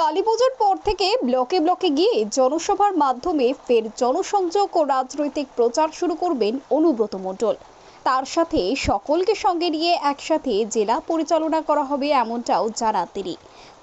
কালী পুজোর পর থেকে ব্লকে ব্লকে গিয়ে জনসভার মাধ্যমে ফের জনসংযোগ ও রাজনৈতিক প্রচার শুরু করবেন অনুব্রত মণ্ডল। তার সাথে সকলকে সঙ্গে নিয়ে একসাথে জেলা পরিচালনা করা হবে এমনটাও জানান তিনি।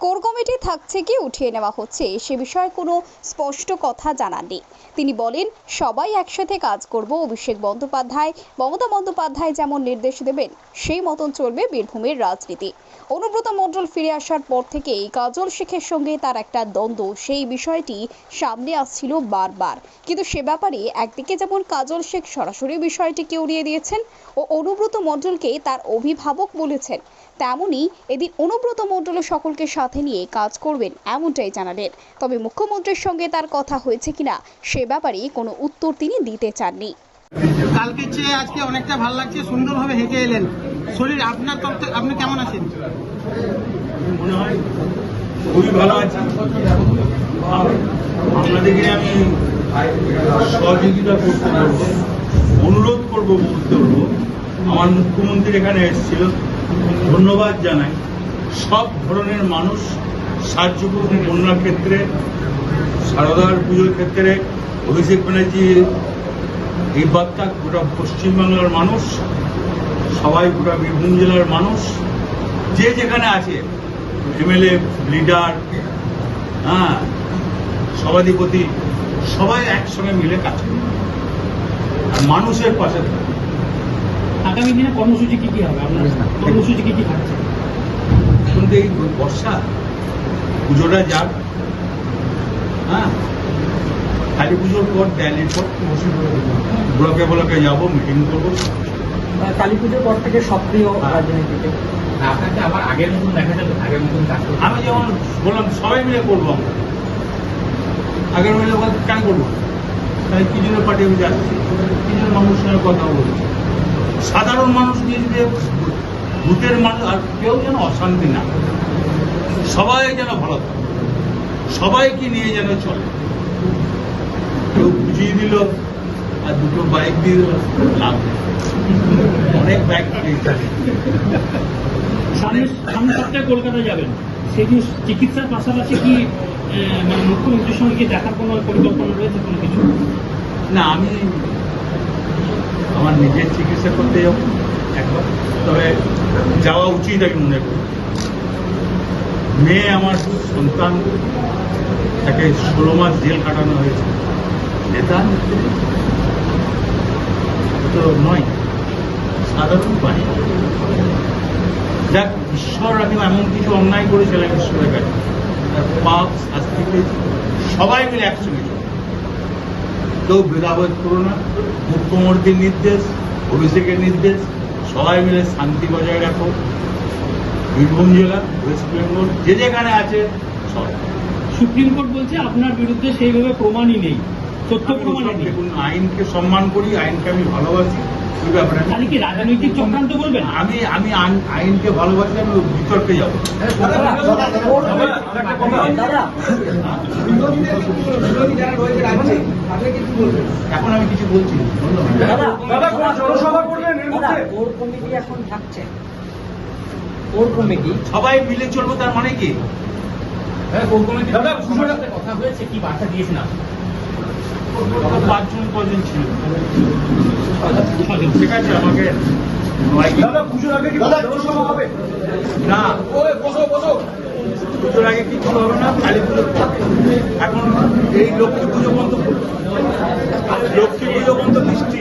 কোর কমিটি থাকছে কি উঠিয়ে নেওয়া হচ্ছে, সে বিষয়ে কোনো স্পষ্ট কথা জানাননি তিনি বলেন, সবাই একসাথে কাজ করব, অভিষেক বন্দ্যোপাধ্যায়, মমতা বন্দ্যোপাধ্যায় যেমন নির্দেশ দেবেন, সেই মতন চলবে বীরভূমের রাজনীতি। অনুব্রত মণ্ডল ফিরে আসার পর থেকেই কাজল শেখের সঙ্গে তার একটা দ্বন্দ্ব, সেই বিষয়টি সামনে আসছিল বারবার। কিন্তু সে ব্যাপারে একদিকে যেমন কাজল শেখ সরাসরি বিষয়টিকে উড়িয়ে দিয়েছেন ও অনুব্রত মণ্ডলকে তার অভিভাবক বলেছেন, তেমনি এদিন অনুব্রত মণ্ডল সকলকে নিয়ে কাজ করবেন এমনটাই জানালেন। তবে মুখ্যমন্ত্রীর সঙ্গে তার কথা হয়েছে কিনা সে ব্যাপারে কোনো উত্তর তিনি দিতে চাননি। কালকে চেয়ে আজকে অনেকটা ভালো লাগছে সুন্দরভাবে হেঁটে এলেন। শরীর আপনার তরফ আপনি কেমন আছেন? মনে হয় খুবই ভালো আছি। আপনাদেরকে আমি সহযোগিতা করতে পারব অনুরোধ করব বলতে পারব আমার মুখ্যমন্ত্রী এখানে এসেছিল। ধন্যবাদ জানাই। সব ধরনের মানুষ সাহায্য করুন বন্যার ক্ষেত্রে সারদার পুজোর ক্ষেত্রে অভিষেক ব্যানার্জি এই বার্তা গোটা পশ্চিমবাংলার মানুষ সবাই গোটা বীরভূম জেলার মানুষ যে যেখানে আছে এমএলএ লিডার হ্যাঁ সভাধিপতি সবাই একসঙ্গে মিলে কাজ করে আর মানুষের পাশে থাকে। আগামী দিনে কর্মসূচি কি কি হবে? আপনার কর্মসূচি কি কি থাকছে? এখন তো এই বর্ষা পুজোটা যাক। হ্যাঁ? কালী পুজোর পর দেয়ালির পর ব্লকে ব্লকে যাব মিটিং করব। কালী পুজোর পর থেকে সক্রিয় রাজনীতিতে। আপনাকে আবার আগের মতন দেখা যাবে আগের মতন কাজ আমি যেমন বললাম সবাই মিলে করব আমরা। আগের মিলে কেন করব? তাহলে কি জন্য পার্টি আমি যাচ্ছি? কি জন্য মানুষের সঙ্গে কথা বলছি সাধারণ মানুষ নিয়ে যদি ভূতের মানুষ আর কেউ যেন অশান্তি না সবাই যেন ভালো থাকে। সবাইকে নিয়ে যেন চলে। কেউ বুঝিয়ে দিল আর দুটো বাইক দিয়ে দিল লাভ অনেক বাইক পেয়েছে সামনে সপ্তাহে কলকাতা যাবেন। সেই দিন চিকিৎসার পাশাপাশি কি মানে মুখ্যমন্ত্রীর সঙ্গে কি দেখার কোনো পরিকল্পনা রয়েছে কোনো কিছু? না আমি আমার নিজের চিকিৎসা করতে যাব। একবার তবে যাওয়া উচিত আমি মনে করি। মেয়ে আমার সন্তান, তাকে ষোলো মাস জেল কাটানো হয়েছে। নেতা? তো নয়। সাধারণ পানি যাক, ঈশ্বর আমি এমন কিছু অন্যায় করেছিলাম ঈশ্বরের কাছে। পাপ শাস্তি সবাই মিলে একসঙ্গে। কেউ ভেদাভেদ করো না। মুখ্যমন্ত্রীর নির্দেশ, অভিষেকের নির্দেশ সবাই মিলে শান্তি বজায় রাখো। বীরভূম জেলা ওয়েস্ট বেঙ্গল যে যেখানে আছে সব। সুপ্রিম কোর্ট বলছে আপনার বিরুদ্ধে সেইভাবে প্রমাণই নেই তথ্য আমি প্রমাণই নেই। দেখুন আইনকে সম্মান করি আইনকে আমি ভালোবাসি ওই ব্যাপারে আমি- তাহলে কি রাজনৈতিক চক্রান্ত বলবেন আমি আমি আইনকে ভালোবাসি আমি বিতর্কে যাব। এখন আমি কিছু বলছি না। কোর কমিটি এখন থাকছে। Core committee? সবাই মিলে চলবো তার মানে কি? হ্যাঁ কোর কমিটি সবার কথা হয়েছে কি বার্তা দিয়েছেন আপনি? পাঁচজন কজন ছিল। ঠিক আছে আমাকে না। পুজোর আগে কিছু হবে না? কালী পুজোর এখন এই লক্ষ্মী পুজো পর্যন্ত লক্ষ্মী পুজো পর্যন্ত বৃষ্টি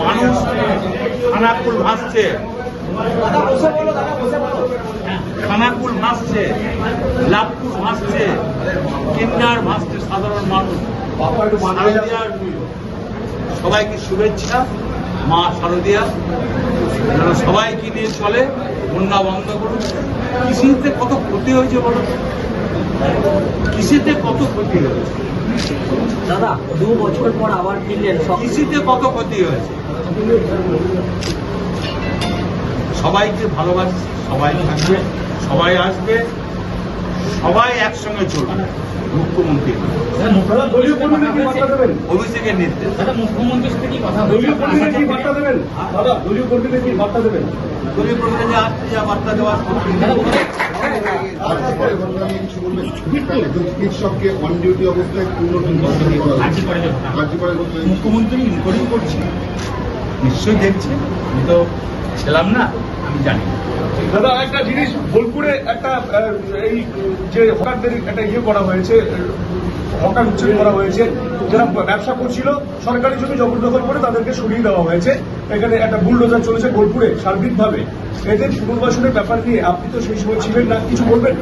মানুষ খানাকুল ভাসছে। খানাকুল ভাসছে লাভপুর ভাসছে কিন্নার ভাসছে সাধারণ মানুষ। সবাইকে শুভেচ্ছা মা শারদিয়া। যেন সবাইকে নিয়ে চলে বন্যা বন্ধ করুন। কৃষিতে কত ক্ষতি হয়েছে বলো কৃষিতে কত ক্ষতি হয়েছে? দাদা দু বছর পর আবার সব কৃষিতে কত ক্ষতি হয়েছে? সবাইকে ভালোবাসি সবাই থাকবে সবাই আসবে। সবাই একসঙ্গে চলবে মুখ্যমন্ত্রী। দাদা, মুখ্যমন্ত্রী অভিষেকের নির্দেশ। দাদা মুখ্যমন্ত্রীর সাথে কি কথা দলীয় যা বার্তা দেওয়ার দাদা, তারপরে ঘটনা নিয়ে কিছু বলবেন একজন চিকিৎসককে অন ডিউটি অবস্থায় মুখ্যমন্ত্রী ইনকোয়ারি করছে? নিশ্চয়ই দেখছে। আমি তো ছিলাম না। জানি। দাদা, একটা জিনিস বোলপুরে একটা এই যে হকারদের একটা ইয়ে করা হয়েছে, হকার উচ্ছেদ করা হয়েছে, যারা ব্যবসা করছিল, সরকারি জমি জবরদখল করে তাদেরকে সরিয়ে দেওয়া হয়েছে। এখানে একটা বুলডোজার চলেছে বোলপুরে, সার্বিকভাবে। এদের পুনর্বাসনের ব্যাপার নিয়ে আপনি তো সেই সময় ছিলেন না, কিছু বলবেন?